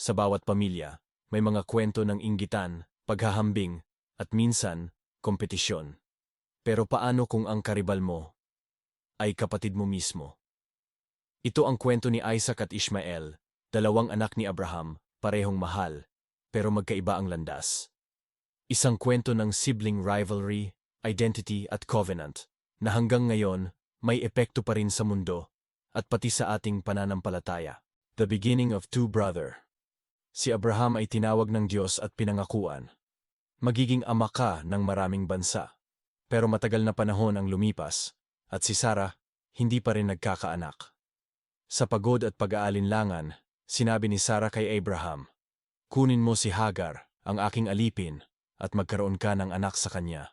sa bawat pamilya, may mga kwento ng inggitan, paghahambing, at minsan, kompetisyon. Pero paano kung ang karibal mo ay kapatid mo mismo? Ito ang kwento ni Isaac at Ishmael, dalawang anak ni Abraham, parehong mahal, pero magkaiba ang landas. Isang kwento ng sibling rivalry, identity at covenant, na hanggang ngayon may epekto pa rin sa mundo at pati sa ating pananampalataya. The beginning of two brother. Si Abraham ay tinawag ng Diyos at pinangakuan. Magiging ama ka ng maraming bansa. Pero matagal na panahon ang lumipas, at si Sarah hindi pa rin nagkakaanak. Sa pagod at pag-aalinlangan, sinabi ni Sarah kay Abraham, Kunin mo si Hagar, ang aking alipin, at magkaroon ka ng anak sa kanya.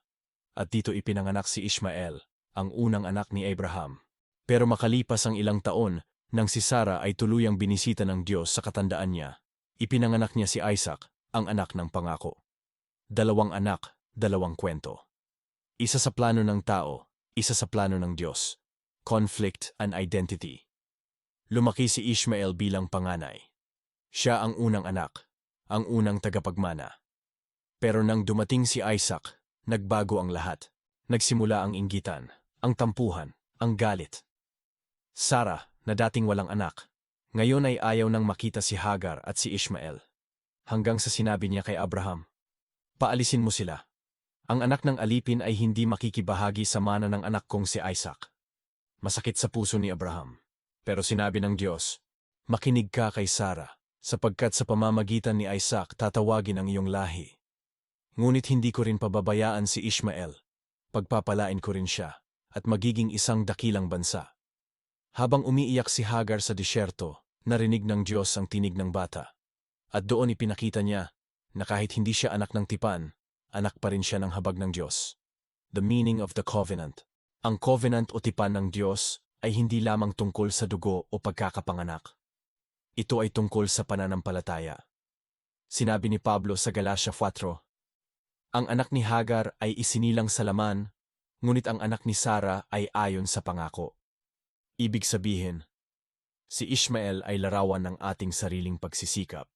At dito ipinanganak si Ishmael, ang unang anak ni Abraham. Pero makalipas ang ilang taon, nang si Sarah ay tuluyang binisita ng Diyos sa katandaan niya, ipinanganak niya si Isaac, ang anak ng pangako. Dalawang anak, dalawang kwento. Isa sa plano ng tao, isa sa plano ng Diyos. Conflict and identity. Lumaki si Ishmael bilang panganay. Siya ang unang anak, ang unang tagapagmana. Pero nang dumating si Isaac, nagbago ang lahat. Nagsimula ang inggitan, ang tampuhan, ang galit. Sarah, na dating walang anak, ngayon ay ayaw nang makita si Hagar at si Ishmael. Hanggang sa sinabi niya kay Abraham, Paalisin mo sila. Ang anak ng alipin ay hindi makikibahagi sa mana ng anak kong si Isaac. Masakit sa puso ni Abraham. Pero sinabi ng Diyos, Makinig ka kay Sarah, sapagkat sa pamamagitan ni Isaac tatawagin ang iyong lahi. Ngunit hindi ko rin pababayaan si Ishmael. Pagpapalain ko rin siya, at magiging isang dakilang bansa. Habang umiiyak si Hagar sa disyerto, narinig ng Diyos ang tinig ng bata. At doon ipinakita niya na kahit hindi siya anak ng tipan, anak pa rin siya ng habag ng Diyos. The meaning of the covenant. Ang covenant o tipan ng Diyos ay hindi lamang tungkol sa dugo o pagkakapanganak. Ito ay tungkol sa pananampalataya. Sinabi ni Pablo sa Galatia 4, Ang anak ni Hagar ay isinilang sa laman, ngunit ang anak ni Sara ay ayon sa pangako. Ibig sabihin, si Ishmael ay larawan ng ating sariling pagsisikap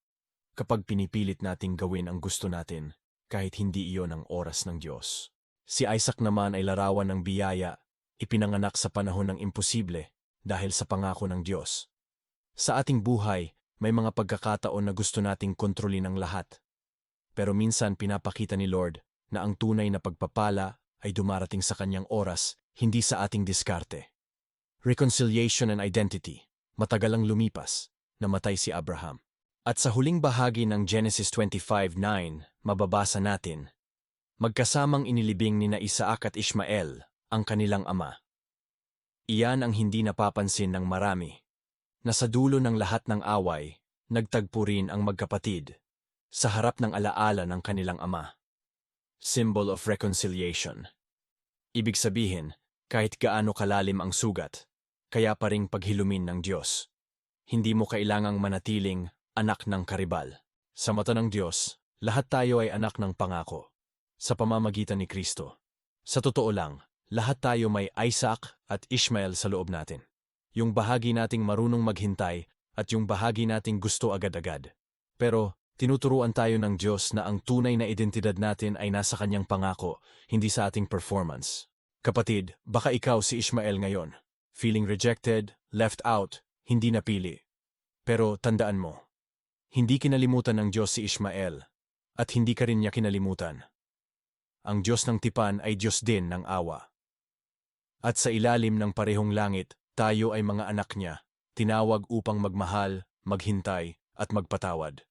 kapag pinipilit nating gawin ang gusto natin kahit hindi iyon ang oras ng Diyos. Si Isaac naman ay larawan ng biyaya, ipinanganak sa panahon ng imposible dahil sa pangako ng Diyos. Sa ating buhay, may mga pagkakataon na gusto nating kontrolin ang lahat. Pero minsan pinapakita ni Lord na ang tunay na pagpapala ay dumarating sa kanyang oras, hindi sa ating diskarte. Reconciliation and Identity, matagal ang lumipas, namatay si Abraham. At sa huling bahagi ng Genesis 25.9, mababasa natin, Magkasamang inilibing ni Isaac at Ishmael, ang kanilang ama. Iyan ang hindi napapansin ng marami, na sa dulo ng lahat ng away, nagtagpo rin ang magkapatid, sa harap ng alaala ng kanilang ama. Symbol of Reconciliation. Ibig sabihin, kahit gaano kalalim ang sugat, kaya pa ring paghilumin ng Diyos. Hindi mo kailangang manatiling anak ng karibal. Sa mata ng Diyos, lahat tayo ay anak ng pangako, sa pamamagitan ni Kristo. Sa totoo lang, lahat tayo may Isaac at Ishmael sa loob natin. Yung bahagi nating marunong maghintay at yung bahagi nating gusto agad-agad. Pero, tinuturuan tayo ng Diyos na ang tunay na identidad natin ay nasa kanyang pangako, hindi sa ating performance. Kapatid, baka ikaw si Ishmael ngayon feeling rejected, left out, hindi napili. Pero tandaan mo, hindi kinalimutan ng Diyos si Ishmael at hindi ka rin niya kinalimutan. Ang Diyos ng tipan ay Diyos din ng awa. At sa ilalim ng parehong langit, tayo ay mga anak niya, tinawag upang magmahal, maghintay, at magpatawad.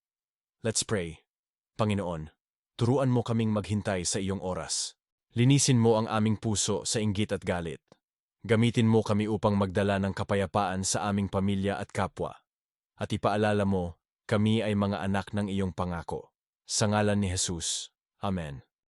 Let's pray. Panginoon, turuan mo kaming maghintay sa iyong oras. Linisin mo ang aming puso sa inggit at galit. Gamitin mo kami upang magdala ng kapayapaan sa aming pamilya at kapwa. At ipaalala mo, kami ay mga anak ng iyong pangako. Sa ngalan ni Jesus. Amen.